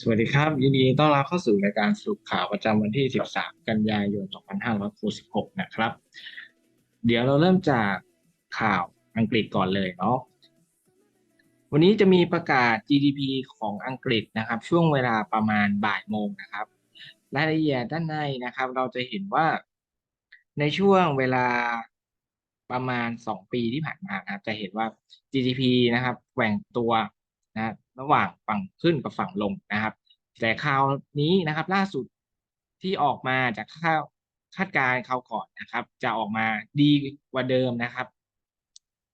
สวัสดีครับ ยินดีต้อนรับเข้าสู่รายการสรุปข่าวประจำวันที่ 13 กันยายน 2566 นะครับ เดี๋ยวเราเริ่มจากข่าวอังกฤษก่อนเลยเนาะวันนี้จะมีประกาศ GDP ของอังกฤษนะครับ ช่วงเวลาประมาณบ่ายโมงนะครับ รายละเอียดด้านในนะครับ เราจะเห็นว่าในช่วงเวลาประมาณ 2 ปีที่ผ่านมานะครับ จะเห็นว่า GDP นะครับแกว่งตัวนะ ระหว่างฝั่งขึ้นกับฝั่งลงนะครับ แต่คราวนี้นะครับ ล่าสุดที่ออกมาจากค่าคาดการณ์คราวก่อนนะครับ จะออกมาดีกว่าเดิมนะครับ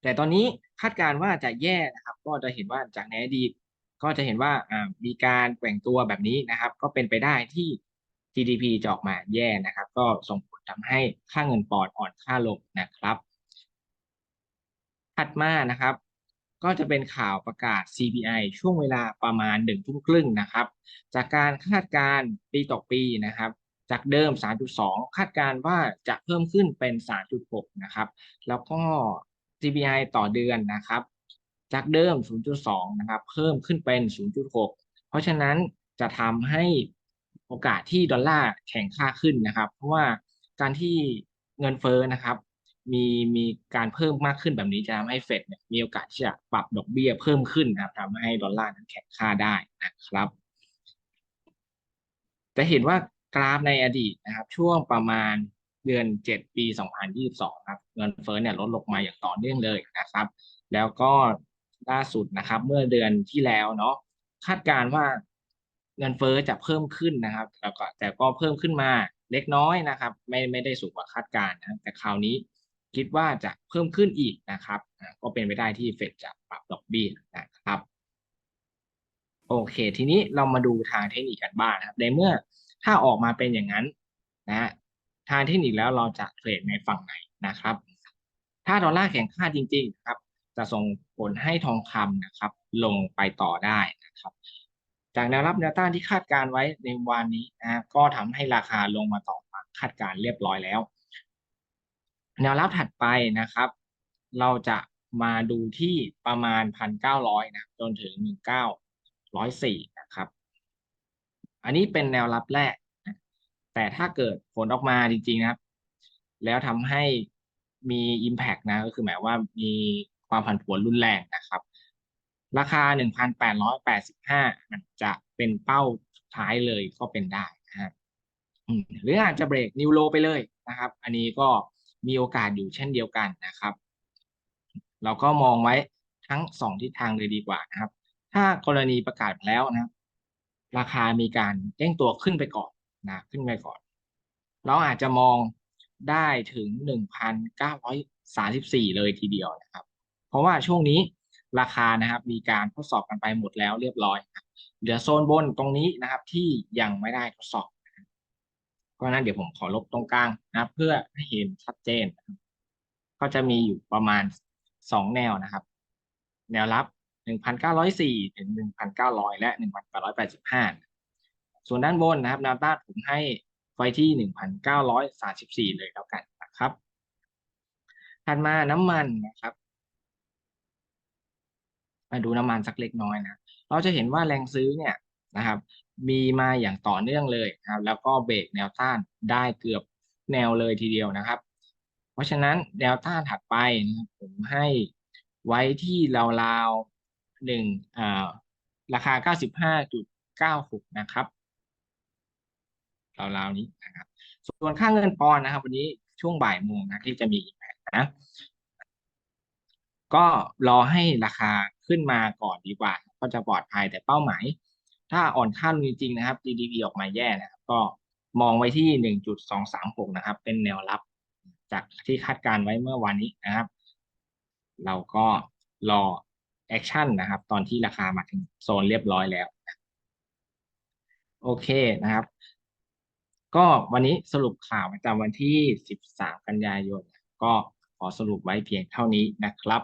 แต่ตอนนี้คาดการณ์ว่าจะแย่นะครับ ก็จะเห็นว่าจากในอดีตก็จะเห็นว่าอ่ามีการแกว่งตัวแบบนี้นะครับ ก็เป็นไปได้ที่ GDP จะออกมาแย่นะครับ ก็ส่งผลทำให้ค่าเงินปอนด์อ่อนค่าลงนะครับ ถัดมานะครับ ก็จะเป็นข่าวประกาศ CPI ช่วงเวลาประมาณหนึ่งทุ่มครึ่งนะครับ จากการคาดการณ์ปีต่อปีนะครับ จากเดิม 3.2 คาดการณ์ว่าจะเพิ่มขึ้นเป็น 3.6 นะครับ แล้วก็ CPI ต่อเดือนนะครับ จากเดิม 0.2 นะครับ เพิ่มขึ้นเป็น 0.6 เพราะฉะนั้นจะทำให้โอกาสที่ดอลลาร์แข็งค่าขึ้นนะครับ เพราะว่าการที่เงินเฟ้อนะครับ มีมีการเพิ่มมากขึ้นแบบนี้จะทำให้เฟดเนี่ยมีโอกาสที่จะปรับดอกเบี้ยเพิ่มขึ้นนะครับทำให้ดอลลาร์นั้นแข็งค่าได้นะครับ จะเห็นว่ากราฟในอดีตนะครับ ช่วงประมาณเดือน 7 ปี 2022 ครับ เงินเฟ้อเนี่ยลดลงมาอย่างต่อเนื่องเลยนะครับ แล้วก็ล่าสุดนะครับ เมื่อเดือนที่แล้วเนาะคาดการณ์ว่าเงินเฟ้อจะเพิ่มขึ้นนะครับ แล้วก็แต่ก็เพิ่มขึ้นมาเล็กน้อยนะครับ ไม่ไม่ได้สูงกว่าคาดการณ์นะแต่คราวนี้ คิดว่าจะเพิ่มขึ้นอีกนะครับ ก็เป็นไปได้ที่เฟดจะปรับดอกเบี้ยนะครับ โอเค ทีนี้เรามาดูทางเทคนิคกันบ้างครับในเมื่อถ้าออกมาเป็นอย่างนั้นนะทางเทคนิคแล้วเราจะเทรดในฝั่งไหนนะครับ ถ้าดอลลาร์แข็งค่าจริงๆนะครับ จะส่งผลให้ทองคำนะครับ ลงไปต่อได้นะครับ จากแนวรับแนวต้านที่คาดการไว้ในวันนี้นะก็ทำให้ราคาลงมาต่อตาคาดการเรียบร้อยแล้ว แนวรับถัดไปนะครับ เราจะมาดูที่ประมาณพันเก้าร้อยนะ จนถึงหนึ่งเก้าร้อยสี่นะครับ อันนี้เป็นแนวรับแรก แต่ถ้าเกิดผลออกมาจริง ๆ นะครับ แล้วทำให้มี Impact นะ ก็คือหมายว่ามีความผันผวนรุนแรงนะครับ ราคา 1,885 มันจะเป็นเป้าท้ายเลยก็เป็นได้นะฮะหรืออาจจะเบรกนิวโลไปเลยนะครับ อันนี้ก็ มีโอกาสอยู่เช่นเดียวกันนะครับ เราก็มองไว้ทั้งสองทิศทางเลยดีกว่านะครับ ถ้ากรณีประกาศแล้วนะ ราคามีการเด้งตัวขึ้นไปก่อนนะขึ้นไปก่อน เราอาจจะมองได้ถึง 1,934 เลยทีเดียวนะครับ เพราะว่าช่วงนี้ราคานะครับมีการทดสอบกันไปหมดแล้วเรียบร้อย เหลือโซนบนตรงนี้นะครับที่ยังไม่ได้ทดสอบ ราะนั้นเดี๋ยวผมขอลบตรงกลางนะเพื่อให้เห็นชัดเจน ก็จะมีอยู่ประมาณสองแนวนะครับ แนวรับ 1,904 ถึง 1,900 และ 1,885 ส่วนด้านบนนะครับแนวต้านผมให้ไฟที่ 1,934 เลยแล้วกันนะครับ ถัดมาน้ำมันนะครับมาดูน้ำมันสักเล็กน้อยนะ เราจะเห็นว่าแรงซื้อเนี่ยนะครับ มีมาอย่างต่อเนื่องเลยครับแล้วก็เบรกแนวต้านได้เกือบแนวเลยทีเดียวนะครับ เพราะฉะนั้นแนวต้านถัดไปนะครับผมให้ไว้ที่ราวๆหนึ่งอ่าราคา 95.96 นะครับราวๆนี้นะครับ ส่วนค่าเงินปอนนะครับ วันนี้ช่วงบ่ายโมงนะที่จะมีอีกนะ ก็รอให้ราคาขึ้นมาก่อนดีกว่า ก็จะปลอดภัยแต่เป้าหมาย ถ้าอ่อนค่าลงจริงๆนะครับ GDP ออกมาแย่นะครับ ก็มองไว้ที่ 1.236 นะครับ เป็นแนวรับจากที่คาดการไว้เมื่อวานนี้นะครับ เราก็รอแอคชั่นนะครับ ตอนที่ราคามาถึงโซนเรียบร้อยแล้ว โอเคนะครับ ก็วันนี้สรุปข่าวประจำวันที่ 13 กันยายน ก็ขอสรุปไว้เพียงเท่านี้นะครับ